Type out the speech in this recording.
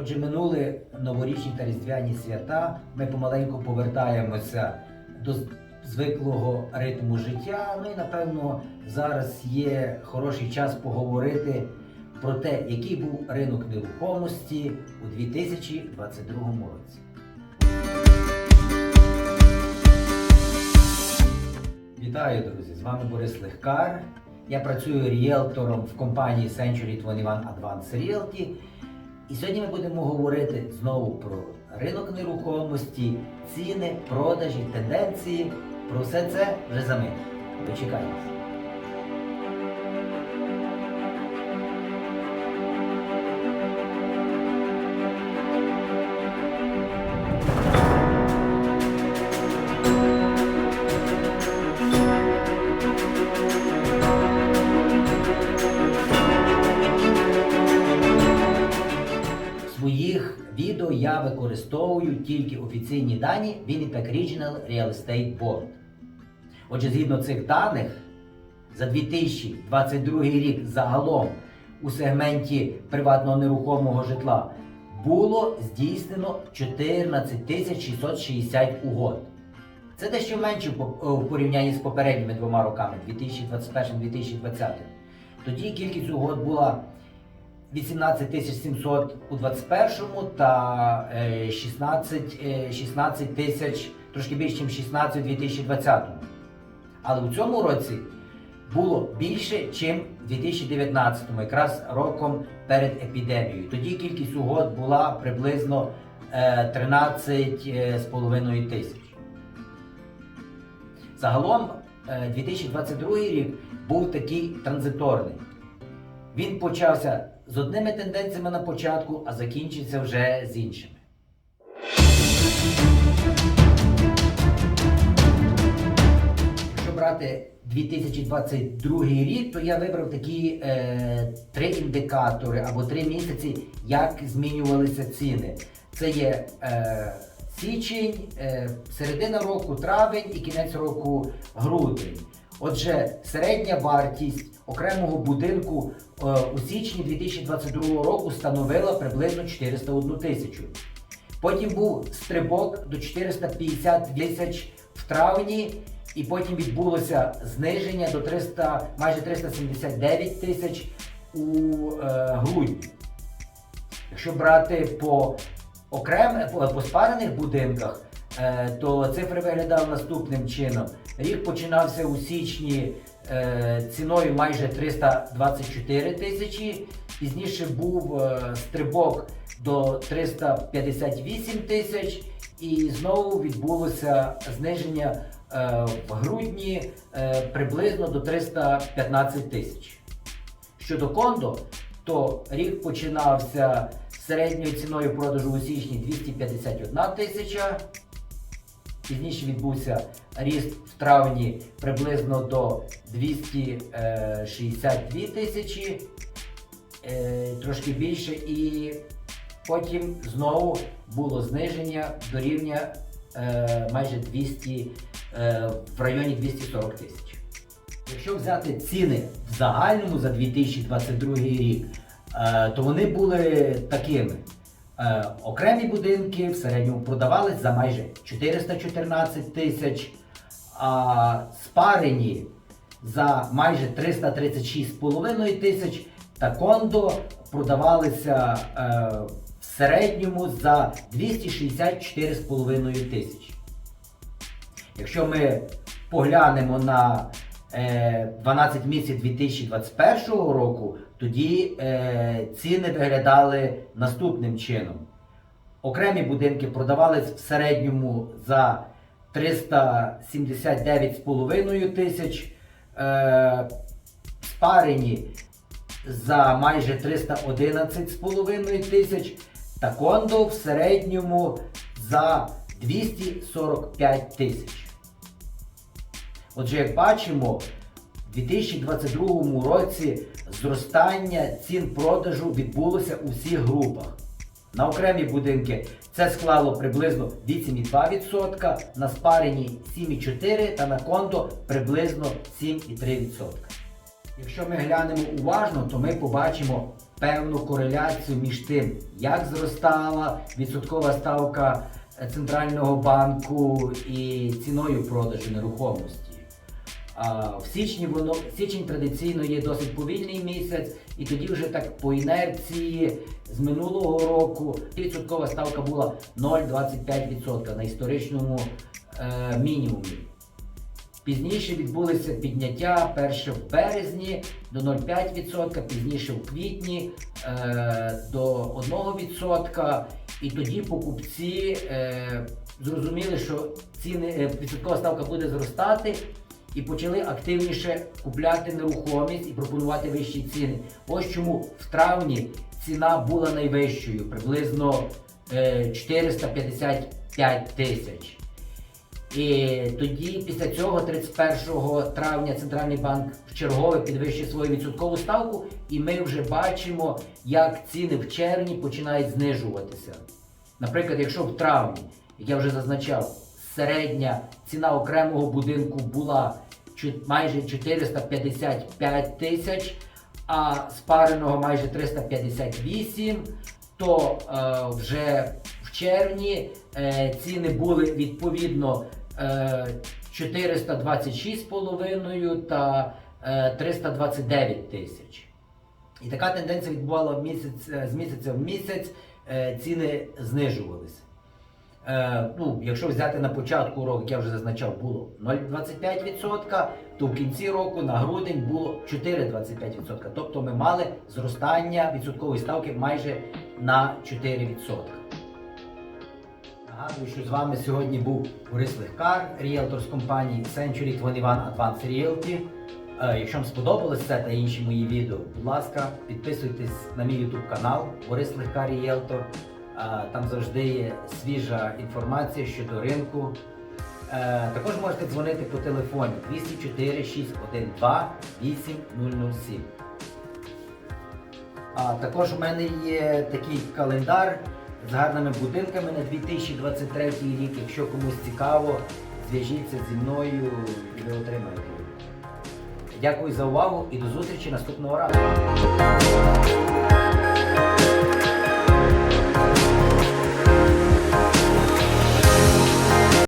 Отже, минули новорічні та різдвяні свята. Ми помаленьку повертаємося до звиклого ритму життя. Ну і напевно зараз є хороший час поговорити про те, який був ринок нерухомості у 2022 році. Вітаю, друзі! З вами Борис Легкар. Я працюю ріелтором в компанії Century 21 Advanced Realty. І сьогодні ми будемо говорити знову про ринок нерухомості, ціни, продажі, тенденції. Про все це вже за мить. Дочекайтеся. Я використовую тільки офіційні дані Winnipeg Regional Real Estate Board. Отже, згідно цих даних, за 2022 рік загалом у сегменті приватного нерухомого житла було здійснено 14 660 угод. Це дещо менше в в порівнянні з попередніми двома роками 2021-2020. Тоді кількість угод була 18 700 у 21-му та е, 16, е, 16 тисяч, трошки більше, ніж 16 у 2020-му. Але у цьому році було більше, ніж у 2019-му, якраз роком перед епідемією. Тоді кількість угод була приблизно е, 13,5 тисяч. Загалом е, 2022 рік був такий транзиторний. Він почався з одними тенденціями на початку, а закінчився вже з іншими. Якщо брати 2022 рік, то я вибрав такі е, три індикатори або три місяці, як змінювалися ціни. Це є е, січень, е, середина року, травень і кінець року грудень. Отже, середня вартість окремого будинку е, у січні 2022 року становила приблизно 401 тисячу. Потім був стрибок до 450 тисяч в травні, і потім відбулося зниження до 300, майже 379 тисяч у е, грудні. Якщо брати по окремих по, по спарених будинках, то цифри виглядали наступним чином. Рік починався у січні е, ціною майже 324 тисячі. Пізніше був е, стрибок до 358 тисяч, і знову відбулося зниження е, в грудні е, приблизно до 315 тисяч. Щодо кондо, то рік починався середньою ціною продажу у січні 251 тисяча. Пізніше відбувся ріст в травні приблизно до 262 тисячі, е, трошки більше, і потім знову було зниження до рівня е, майже 200, е, в районі 240 тисяч. Якщо взяти ціни в загальному за 2022 рік, е, то вони були такими. Е, Окремі будинки в середньому продавались за майже 414 тисяч, а спарені за майже 336,5 тисяч та кондо продавалися е, в середньому за 264,5 тисячі. Якщо ми поглянемо на е, 12 місяців 2021 року, тоді е, ціни виглядали наступним чином. Окремі будинки продавались в середньому за 379,5 тисяч, е, спарені за майже 311,5 тисяч та кондо в середньому за 245 тисяч. Отже, як бачимо, в 2022 році зростання цін продажу відбулося у всіх групах. На окремі будинки це склало приблизно 8,2%, на спарені 7,4% та на кондо приблизно 7,3%. Якщо ми глянемо уважно, то ми побачимо певну кореляцію між тим, як зростала відсоткова ставка е, центрального банку і ціною продажу нерухомості. В січні воно січень традиційно є досить повільний місяць, і тоді вже так по інерції з минулого року відсоткова ставка була 0,25% на історичному е, мінімумі. Пізніше відбулися підняття перше в березні до 0,5%, пізніше в квітні е, до 1%. І тоді покупці е, зрозуміли, що ціни е, відсоткова ставка буде зростати, і почали активніше купляти нерухомість і пропонувати вищі ціни. Ось чому в травні ціна була найвищою, приблизно е, 455 тисяч. І тоді, після цього, 31 травня, Центральний банк вчергове підвищив свою відсоткову ставку, і ми вже бачимо, як ціни в червні починають знижуватися. Наприклад, якщо в травні, як я вже зазначав, середня ціна окремого будинку була майже 455 тисяч, а спареного майже 358, то е, вже в червні е, ціни були відповідно е, 426,5 та е, 329 тисяч. І така тенденція відбувала місяць, е, з місяця в місяць, е, ціни знижувалися. Е, ну, якщо взяти на початку року, як я вже зазначав, було 0,25%, то в кінці року на грудень було 4,25%. Тобто ми мали зростання відсоткової ставки майже на 4%. Нагадую, що з вами сьогодні був Борис Легкар, ріелтор з компанії Century 21 Advanced Realty. Е, Якщо вам сподобалось це та інші мої відео, будь ласка, підписуйтесь на мій YouTube канал Борис Легкар Ріелтор. Там завжди є свіжа інформація щодо ринку. Е, Також можете дзвонити по телефоні 204 612 8007. А також у мене є такий календар з гарними будинками на 2023 рік. Якщо комусь цікаво, зв'яжіться зі мною і ви отримаєте. Дякую за увагу і до зустрічі наступного разу.